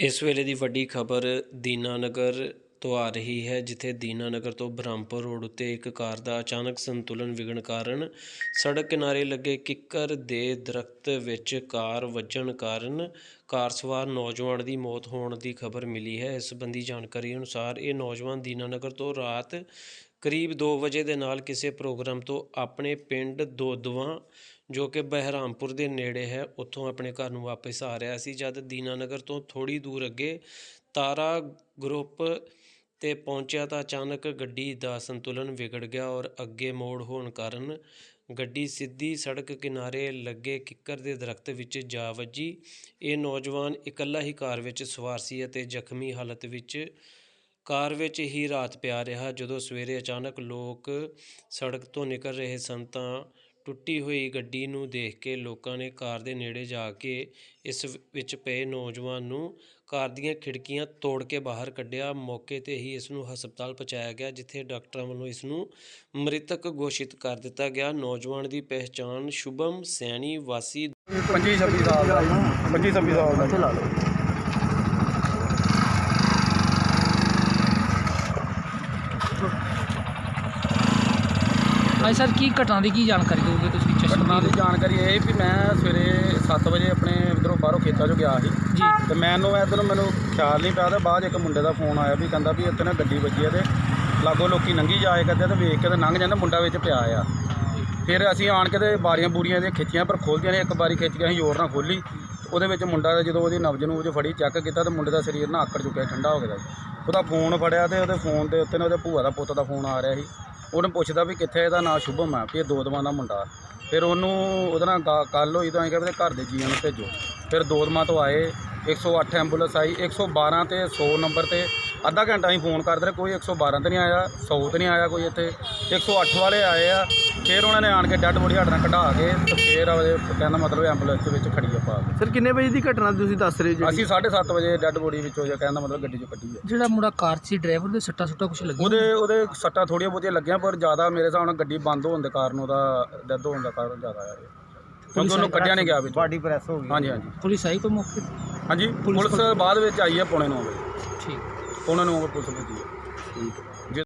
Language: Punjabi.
ਇਸ ਵੇਲੇ ਦੀ ਵੱਡੀ ਖਬਰ ਦੀਨਾਨਗਰ ਤੋਂ ਆ ਰਹੀ ਹੈ, ਜਿੱਥੇ ਦੀਨਾਨਗਰ ਤੋਂ ਬ੍ਰਹਮਪੁਰ ਰੋਡ ਉੱਤੇ ਇੱਕ ਕਾਰ ਦਾ ਅਚਾਨਕ ਸੰਤੁਲਨ ਵਿਗੜਨ ਕਾਰਨ ਸੜਕ ਕਿਨਾਰੇ ਲੱਗੇ ਕਿੱਕਰ ਦੇ ਦਰਖਤ ਵਿੱਚ ਕਾਰ ਵੱਜਣ ਕਾਰਨ ਕਾਰ ਸਵਾਰ ਨੌਜਵਾਨ ਦੀ ਮੌਤ ਹੋਣ ਦੀ ਖਬਰ ਮਿਲੀ ਹੈ। ਇਸ ਸੰਬੰਧੀ ਜਾਣਕਾਰੀ ਅਨੁਸਾਰ ਇਹ ਨੌਜਵਾਨ ਦੀਨਾਨਗਰ ਤੋਂ ਰਾਤ ਕਰੀਬ 2 ਵਜੇ ਦੇ ਨਾਲ ਕਿਸੇ ਪ੍ਰੋਗਰਾਮ ਤੋਂ ਆਪਣੇ ਪਿੰਡ ਦੋਦਵਾਂ, ਜੋ ਕਿ ਬਹਿਰਾਮਪੁਰ ਦੇ ਨੇੜੇ ਹੈ, ਉੱਥੋਂ ਆਪਣੇ ਘਰ ਨੂੰ ਵਾਪਸ ਆ ਰਿਹਾ ਸੀ। ਜਦ ਦੀਨਾਨਗਰ ਤੋਂ ਥੋੜੀ ਦੂਰ ਅੱਗੇ ਤਾਰਾ ਗਰੁੱਪ ਤੇ ਪਹੁੰਚਿਆ ਤਾਂ ਅਚਾਨਕ ਗੱਡੀ ਦਾ ਸੰਤੁਲਨ ਵਿਗੜ ਗਿਆ ਔਰ ਅੱਗੇ ਮੋੜ ਹੋਣ ਕਾਰਨ ਗੱਡੀ ਸਿੱਧੀ ਸੜਕ ਕਿਨਾਰੇ ਲੱਗੇ ਕਿੱਕਰ ਦੇ ਦਰਖਤ ਵਿੱਚ ਜਾ ਵੱਜੀ। ਇਹ ਨੌਜਵਾਨ ਇਕੱਲਾ ਹੀ ਕਾਰ ਵਿੱਚ ਸਵਾਰ ਸੀ ਅਤੇ ਜ਼ਖਮੀ ਹਾਲਤ ਵਿੱਚ ਕਾਰ ਵਿੱਚ ਹੀ ਰਾਤ ਪਿਆ ਰਿਹਾ। ਜਦੋਂ ਸਵੇਰੇ ਅਚਾਨਕ ਲੋਕ ਸੜਕ ਤੋਂ ਨਿਕਲ ਰਹੇ ਸਨ ਤਾਂ ਟੁੱਟੀ ਹੋਈ ਗੱਡੀ ਨੂੰ ਦੇਖ ਕੇ ਲੋਕਾਂ ਨੇ ਕਾਰ ਦੇ ਨੇੜੇ ਜਾ ਕੇ ਇਸ ਵਿੱਚ ਪਏ ਨੌਜਵਾਨ ਨੂੰ ਕਾਰ ਦੀਆਂ ਖਿੜਕੀਆਂ ਤੋੜ ਕੇ ਬਾਹਰ ਕੱਢਿਆ। ਮੌਕੇ ਤੇ ਹੀ ਇਸ ਨੂੰ ਹਸਪਤਾਲ ਪਹੁੰਚਾਇਆ ਗਿਆ, ਜਿੱਥੇ ਡਾਕਟਰਾਂ ਵੱਲੋਂ ਇਸ ਨੂੰ ਮ੍ਰਿਤਕ ਘੋਸ਼ਿਤ ਕਰ ਦਿੱਤਾ ਗਿਆ। ਨੌਜਵਾਨ ਦੀ ਪਹਿਚਾਣ ਸ਼ੁਭਮ ਸੈਣੀ ਵਾਸੀ 25 26 ਸਾਲ ਦਾ 25 26 ਸਾਲ ਦਾ ਹਾਂਜੀ ਸਰ ਕੀ ਘਟਨਾ ਦੀ ਕੀ ਜਾਣਕਾਰੀ ਦਿਓਗੇ ਤੁਸੀਂ ਘਟਨਾ ਚਸ਼ਮਾ ਦੀ ਜਾਣਕਾਰੀ ਇਹ ਵੀ ਮੈਂ ਸਵੇਰੇ 7 ਵਜੇ ਆਪਣੇ ਇਧਰੋਂ ਬਾਹਰੋਂ ਖੇਤਾਂ 'ਚੋਂ ਗਿਆ ਸੀ। ਜੀ। ਤੇ ਮੈਨੂੰ ਇਧਰੋਂ ਮੈਨੂੰ ਖਿਆਲ ਨਹੀਂ ਪਿਆ ਤੇ ਬਾਅਦ 'ਚ ਇੱਕ ਮੁੰਡੇ ਦਾ ਫੋਨ ਆਇਆ ਵੀ ਕਹਿੰਦਾ ਵੀ ਇੱਥੇ ਨਾ ਗੱਡੀ ਵੱਜੀ ਆ ਤੇ ਲਾਗੋ ਲੋਕੀ ਲੰਘੀ ਜਾਏ ਕਰਦੇ ਤੇ ਵੇਖ ਕੇ ਤੇ ਲੰਘ ਜਾਂਦਾ ਮੁੰਡਾ ਵਿੱਚ ਪਿਆ ਆ। ਫਿਰ ਅਸੀਂ ਆਣ ਕੇ ਤੇ ਬਾਰੀਆਂ ਬੂਰੀਆਂ ਦੀਆਂ ਖਿੱਚੀਆਂ ਪਰ ਖੋਲਦੀਆਂ ਨੇ ਇੱਕ ਵਾਰੀ ਖਿੱਚ ਕੇ ਅਸੀਂ ਜ਼ੋਰ ਨਾਲ ਖੋਲੀ ਉਹਦੇ ਵਿੱਚ ਮੁੰਡਾ ਦਾ ਜਦੋਂ ਉਹਦੀ ਨਬਜ ਨੂੰ ਉਹ ਫੜੀ ਚੈੱਕ ਕੀਤਾ ਤੇ ਮੁੰਡੇ ਦਾ ਸਰੀਰ ਨਾ ਆਕੜ ਚੁੱਕਿਆ ਠੰਡਾ ਹੋ ਗਿਆ। ਉਹਦਾ ਫੋਨ ਫੜਿਆ ਤੇ ਉਹਦੇ ਫੋਨ ਦੇ ਉੱਤੇ ਨਾ ਉਹਦੇ ਭੂਆ ਦਾ ਪੁੱਤ ਦਾ ਫੋਨ ਆ ਰਿਹਾ ਸੀ। ਉਹਨੂੰ ਪੁੱਛਦਾ ਵੀ ਕਿੱਥੇ ਇਹਦਾ ਨਾਂ ਸ਼ੁਭਮ ਆ, ਵੀ ਇਹ ਦੋਦਵਾਂ ਦਾ ਮੁੰਡਾ। ਫਿਰ ਉਹਨੂੰ ਉਹਦੇ ਨਾਲ ਗੱਲ ਹੋਈ ਤਾਂ ਅਸੀਂ ਕਿਹਾ ਘਰ ਦੇ ਜੀਆਂ ਨੂੰ ਭੇਜੋ। ਫਿਰ ਦੋਦਵਾਂ ਤੋਂ ਆਏ 108 ਐਂਬੂਲੈਂਸ ਆਈ 112 ਤੇ 100 ਨੰਬਰ ਤੇ ਅੱਧਾ ਘੰਟਾ ਅਸੀਂ ਫੋਨ ਕਰਦੇ ਰਹੇ ਕੋਈ 112 ਤੇ ਨਹੀਂ ਆਇਆ 100 ਤੇ ਨਹੀਂ ਆਇਆ ਕੋਈ ਇੱਥੇ। 108 ਵਾਲੇ ਆਏ ਆ ਫਿਰ ਉਹਨਾਂ ਨੇ ਆਣ ਕੇ ਡੈੱਡ ਬੋਡੀ ਸਾਡੇ ਨਾਲ ਕਢਾ ਕੇ ਤੇ ਫਿਰ ਉਹਦੇ ਕਹਿੰਦਾ ਮਤਲਬ ਐਂਬੂਲੈਂਸ ਦੇ ਵਿੱਚ ਖੜੀ ਆ ਪਾ ਕੇ। ਸਰ ਕਿੰਨੇ ਵਜੇ ਦੀ ਘਟਨਾ ਤੁਸੀਂ ਦੱਸ ਰਹੇ ਜੀ? ਅਸੀਂ 7:30 ਵਜੇ ਡੈੱਡ ਬੋਡੀ ਵਿੱਚੋਂ ਜੇ ਕਹਿੰਦਾ ਮਤਲਬ ਗੱਡੀ 'ਚੋਂ ਕੱਢੀ ਆ। ਜਿਹੜਾ ਮੁੰਡਾ ਕਾਰ 'ਚ ਸੀ ਡਰਾਈਵਰ ਦੇ ਸੱਟਾ ਸੁੱਟਾ ਕੁਝ ਲੱਗਿਆ? ਉਹਦੇ ਉਹਦੇ ਸੱਟਾਂ ਥੋੜੀਆਂ ਬਹੁਤੀਆਂ ਲੱਗੀਆਂ ਪਰ ਜ਼ਿਆਦਾ ਮੇਰੇ ਹਿਸਾਬ ਨਾਲ ਗੱਡੀ ਬੰਦ ਹੋਣ ਦੇ ਕਾਰਨ ਉਹਦਾ ਡੈਥ ਹੋਣ ਦਾ ਕਾਰਨ ਜ਼ਿਆਦਾ ਆ। ਇਹ। ਕਿਉਂਕਿ ਉਹਨੂੰ ਕੱਢਿਆ ਨਹੀਂ ਗਿਆ ਵਿੱਚ। ਬਾਡੀ ਪ੍ਰੈਸ ਹੋ ਗਈ। ਹਾਂਜੀ ਹਾਂਜੀ। ਪੁਲਿਸ ਆਈ ਕੋਈ ਮੌਕੇ? ਹਾਂਜੀ ਪੁਲਿਸ ਬਾਅਦ ਵਿੱਚ ਆਈ ਹੈ ਪੌਣੇ 9 ਵਜੇ। ਠੀਕ। ਉਹਨਾਂ 9 ਵਜੇ ਪੁਲਿਸ ਪੁੱਜੀ ਹੈ ਠੀਕ ਹੈ।